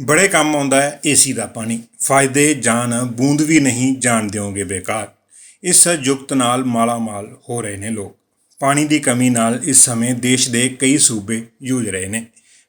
ਬੜੇ ਕੰਮ ਆਉਂਦਾ ਹੈ ਏਸੀ ਦਾ ਪਾਣੀ। ਫਾਇਦੇ ਜਾਨ, ਬੂੰਦ ਵੀ ਨਹੀਂ ਜਾਣ ਦਿਓਗੇ ਬੇਕਾਰ। ਇਸ ਯੁਕਤ ਨਾਲ ਮਾਲਾ ਮਾਲ ਹੋ ਰਹੇ ਨੇ ਲੋਕ। ਪਾਣੀ ਦੀ ਕਮੀ ਨਾਲ ਇਸ ਸਮੇਂ ਦੇਸ਼ ਦੇ ਕਈ ਸੂਬੇ ਜੂਝ ਰਹੇ ਨੇ।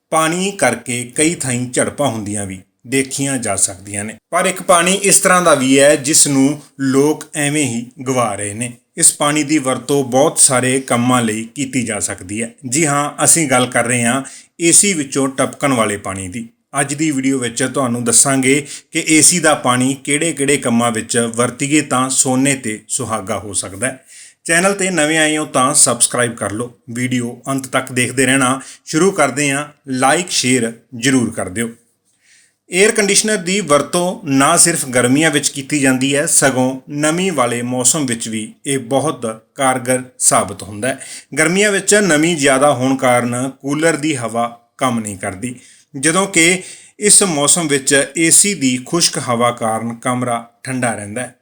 ਪਾਣੀ ਕਰਕੇ ਕਈ ਥਾਈਂ ਝੜਪਾਂ ਹੁੰਦੀਆਂ ਵੀ, ਦੇਖੀਆਂ ਜਾ ਸਕਦੀਆਂ ਨੇ। ਪਰ ਇੱਕ ਪਾਣੀ ਇਸ ਤਰ੍ਹਾਂ ਦਾ ਵੀ ਹੈ, ਜਿਸ ਨੂੰ ਲੋਕ ਐਵੇਂ ਹੀ ਗਵਾ ਰਹੇ ਨੇ। ਇਸ ਪਾਣੀ ਦੀ ਵਰਤੋਂ ਬਹੁਤ ਸਾਰੇ ਕੰਮਾਂ ਲਈ ਕੀਤੀ ਜਾ ਸਕਦੀ ਹੈ। ਜੀ ਹਾਂ, ਅਸੀਂ ਗੱਲ ਕਰ ਰਹੇ ਹਾਂ ਏਸੀ ਵਿੱਚੋਂ ਟਪਕਣ ਵਾਲੇ ਪਾਣੀ ਦੀ। ਅੱਜ ਦੀ ਵੀਡੀਓ ਵਿੱਚ ਤੁਹਾਨੂੰ ਦੱਸਾਂਗੇ ਕਿ ਏਸੀ ਦਾ ਪਾਣੀ ਕਿਹੜੇ-ਕਿਹੜੇ ਕੰਮਾਂ ਵਿੱਚ ਵਰਤੀਏ ਤਾਂ ਸੋਨੇ ਤੇ ਸੁਹਾਗਾ ਹੋ ਸਕਦਾ ਹੈ। ਚੈਨਲ ਤੇ ਨਵੇਂ ਆਏ ਹੋ ਤਾਂ ਸਬਸਕ੍ਰਾਈਬ ਕਰ ਲਓ। ਵੀਡੀਓ ਅੰਤ ਤੱਕ ਦੇਖਦੇ ਰਹਿਣਾ। ਸ਼ੁਰੂ ਕਰਦੇ ਹਾਂ। ਲਾਈਕ ਸ਼ੇਅਰ ਜ਼ਰੂਰ ਕਰ ਦਿਓ। 에ਅਰ ਕੰਡੀਸ਼ਨਰ ਦੀ ਵਰਤੋਂ ਨਾ ਸਿਰਫ ਗਰਮੀਆਂ ਵਿੱਚ ਕੀਤੀ ਜਾਂਦੀ ਹੈ, ਸਗੋਂ ਨਮੀ ਵਾਲੇ ਮੌਸਮ ਵਿੱਚ ਵੀ ਇਹ ਬਹੁਤ ਕਾਰਗਰ ਸਾਬਤ ਹੁੰਦਾ ਹੈ। ਗਰਮੀਆਂ ਵਿੱਚ ਨਮੀ ਜ਼ਿਆਦਾ ਹੋਣ ਕਾਰਨ ਕੂਲਰ ਦੀ ਹਵਾ ਕੰਮ ਨਹੀਂ ਕਰਦੀ। ਜਦੋਂ ਕਿ ਇਸ ਮੌਸਮ ਵਿੱਚ ਏਸੀ ਦੀ ਖੁਸ਼ਕ ਹਵਾ ਕਾਰਨ ਕਮਰਾ ਠੰਡਾ ਰਹਿੰਦਾ ਹੈ।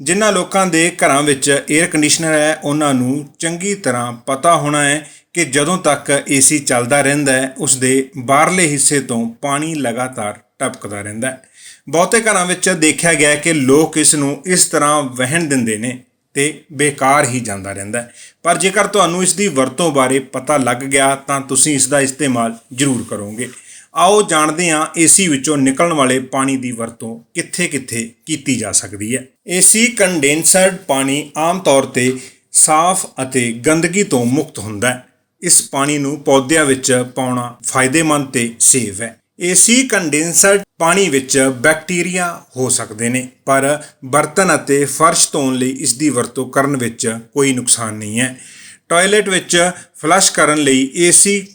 ਜਿਨ੍ਹਾਂ ਲੋਕਾਂ ਦੇ ਘਰਾਂ ਵਿੱਚ 에ਅਰ ਕੰਡੀਸ਼ਨਰ ਹੈ, ਉਹਨਾਂ ਨੂੰ ਚੰਗੀ ਤਰ੍ਹਾਂ ਪਤਾ ਹੋਣਾ ਹੈ ਕਿ ਜਦੋਂ ਤੱਕ ਏਸੀ ਚੱਲਦਾ ਰਹਿੰਦਾ ਹੈ, ਉਸ ਦੇ ਬਾਹਰਲੇ ਹਿੱਸੇ ਤੋਂ ਪਾਣੀ ਲਗਾਤਾਰ ਟਪਕਦਾ ਰਹਿੰਦਾ ਹੈ। ਬਹੁਤੇ ਘਰਾਂ ਵਿੱਚ ਦੇਖਿਆ ਗਿਆ ਕਿ ਲੋਕ ਇਸ ਨੂੰ ਇਸ ਤਰ੍ਹਾਂ ਵਹਿਣ ਦਿੰਦੇ ਨੇ। ਤੇ ਬੇਕਾਰ ਹੀ ਜਾਂਦਾ ਰਹਿੰਦਾ ਪਰ ਜੇਕਰ ਤੁਹਾਨੂੰ ਇਸ ਦੀ ਵਰਤੋਂ ਬਾਰੇ ਪਤਾ ਲੱਗ ਗਿਆ, ਤਾਂ ਤੁਸੀਂ ਇਸ ਦਾ ਇਸਤੇਮਾਲ ਜ਼ਰੂਰ ਕਰੋਗੇ। ਆਓ ਜਾਣਦੇ ਹਾਂ ਏਸੀ ਵਿੱਚੋਂ ਨਿਕਲਣ ਵਾਲੇ ਪਾਣੀ ਦੀ ਵਰਤੋਂ ਕਿੱਥੇ-ਕਿੱਥੇ ਕੀਤੀ ਜਾ ਸਕਦੀ ਹੈ। ਏਸੀ ਕੰਡੈਂਸਰਡ ਪਾਣੀ ਆਮ ਤੌਰ ਤੇ ਸਾਫ਼ ਅਤੇ ਗੰਦਗੀ ਤੋਂ ਮੁਕਤ ਹੁੰਦਾ ਹੈ। ਇਸ ਪਾਣੀ ਨੂੰ ਪੌਦਿਆਂ ਵਿੱਚ ਪਾਉਣਾ ਫਾਇਦੇਮੰਦ ਤੇ ਸੇਫ ਹੈ। ਏਸੀ ਕੰਡੈਂਸਰਡ ਪਾਣੀ ਵਿੱਚ ਬੈਕਟੀਰੀਆ ਹੋ ਸਕਦੇ ਨੇ, ਪਰ ਬਰਤਨ ਅਤੇ ਫਰਸ਼ ਧੋਣ ਲਈ ਇਸ ਦੀ ਵਰਤੋਂ ਕਰਨ ਵਿੱਚ ਕੋਈ ਨੁਕਸਾਨ ਨਹੀਂ ਹੈ। ਟਾਇਲਟ ਵਿੱਚ ਫਲਸ਼ ਕਰਨ ਲਈ ਏਸੀ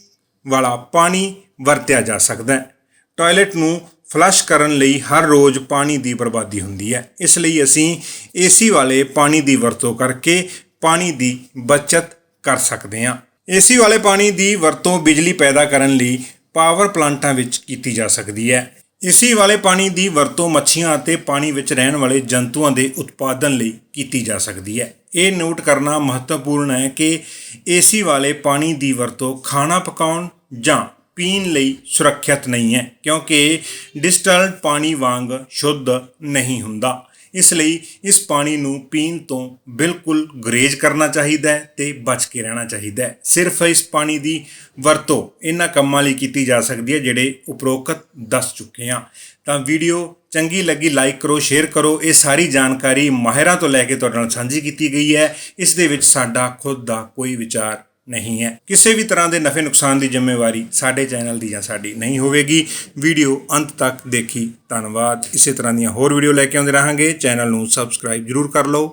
ਵਾਲਾ ਪਾਣੀ ਵਰਤਿਆ ਜਾ ਸਕਦਾ ਹੈ। ਟਾਇਲਟ ਨੂੰ ਫਲਸ਼ ਕਰਨ ਲਈ ਹਰ ਰੋਜ਼ ਪਾਣੀ ਦੀ ਬਰਬਾਦੀ ਹੁੰਦੀ ਹੈ। ਇਸ ਲਈ ਅਸੀਂ ਏਸੀ ਵਾਲੇ ਪਾਣੀ ਦੀ ਵਰਤੋਂ ਕਰਕੇ ਪਾਣੀ ਦੀ ਬਚਤ ਕਰ ਸਕਦੇ ਹਾਂ। ਏਸੀ ਵਾਲੇ ਪਾਣੀ ਦੀ ਵਰਤੋਂ ਬਿਜਲੀ ਪੈਦਾ ਕਰਨ ਲਈ ਪਾਵਰ ਪਲਾਂਟਾਂ ਵਿੱਚ ਕੀਤੀ ਜਾ ਸਕਦੀ ਹੈ। ਏਸੀ ਵਾਲੇ ਪਾਣੀ ਦੀ ਵਰਤੋਂ ਮੱਛੀਆਂ ਅਤੇ ਪਾਣੀ ਵਿੱਚ ਰਹਿਣ ਵਾਲੇ ਜੰਤੂਆਂ ਦੇ ਉਤਪਾਦਨ ਲਈ ਕੀਤੀ ਜਾ ਸਕਦੀ ਹੈ। ਇਹ ਨੋਟ ਕਰਨਾ ਮਹੱਤਵਪੂਰਨ ਹੈ ਕਿ ਏਸੀ ਵਾਲੇ ਪਾਣੀ ਦੀ ਵਰਤੋਂ ਖਾਣਾ ਪਕਾਉਣ ਜਾਂ ਪੀਣ ਲਈ ਸੁਰੱਖਿਅਤ ਨਹੀਂ ਹੈ, ਕਿਉਂਕਿ ਡਿਸਟਿਲਡ ਪਾਣੀ ਵਾਂਗ ਸ਼ੁੱਧ ਨਹੀਂ ਹੁੰਦਾ। ਇਸ ਲਈ ਇਸ ਪਾਣੀ ਨੂੰ ਪੀਣ ਤੋਂ ਬਿਲਕੁਲ ਗੁਰੇਜ਼ ਕਰਨਾ ਚਾਹੀਦਾ ਹੈ ਤੇ ਬਚ ਕੇ ਰਹਿਣਾ ਚਾਹੀਦਾ ਹੈ। ਸਿਰਫ ਇਸ ਪਾਣੀ ਦੀ ਵਰਤੋਂ ਇਹਨਾਂ ਕੰਮਾਂ ਲਈ ਕੀਤੀ ਜਾ ਸਕਦੀ ਹੈ ਜਿਹੜੇ ਉਪਰੋਕਤ ਦੱਸ ਚੁੱਕੇ ਹਾਂ। ਤਾਂ ਵੀਡੀਓ ਚੰਗੀ ਲੱਗੀ ਲਾਈਕ ਕਰੋ, ਸ਼ੇਅਰ ਕਰੋ। ਇਹ ਸਾਰੀ ਜਾਣਕਾਰੀ ਮਾਹਿਰਾਂ ਤੋਂ ਲੈ ਕੇ ਤੁਹਾਡੇ ਨਾਲ ਸਾਂਝੀ ਕੀਤੀ ਗਈ ਹੈ। ਇਸ ਦੇ ਵਿੱਚ ਸਾਡਾ ਖੁਦ ਦਾ ਕੋਈ ਵਿਚਾਰ ਨਹੀਂ ਹੈ। ਕਿਸੇ ਵੀ ਤਰ੍ਹਾਂ ਦੇ ਨਫੇ ਨੁਕਸਾਨ ਦੀ ਜ਼ਿੰਮੇਵਾਰੀ ਸਾਡੇ ਚੈਨਲ ਦੀ ਜਾਂ ਸਾਡੀ ਨਹੀਂ ਹੋਵੇਗੀ। ਵੀਡੀਓ ਅੰਤ ਤੱਕ ਦੇਖੀ। ਧੰਨਵਾਦ। ਇਸੇ ਤਰ੍ਹਾਂ ਦੀਆਂ ਹੋਰ ਵੀਡੀਓ ਲੈ ਕੇ ਆਉਂਦੇ ਰਹਾਂਗੇ। ਚੈਨਲ ਨੂੰ ਸਬਸਕ੍ਰਾਈਬ ਜਰੂਰ ਕਰ ਲਓ।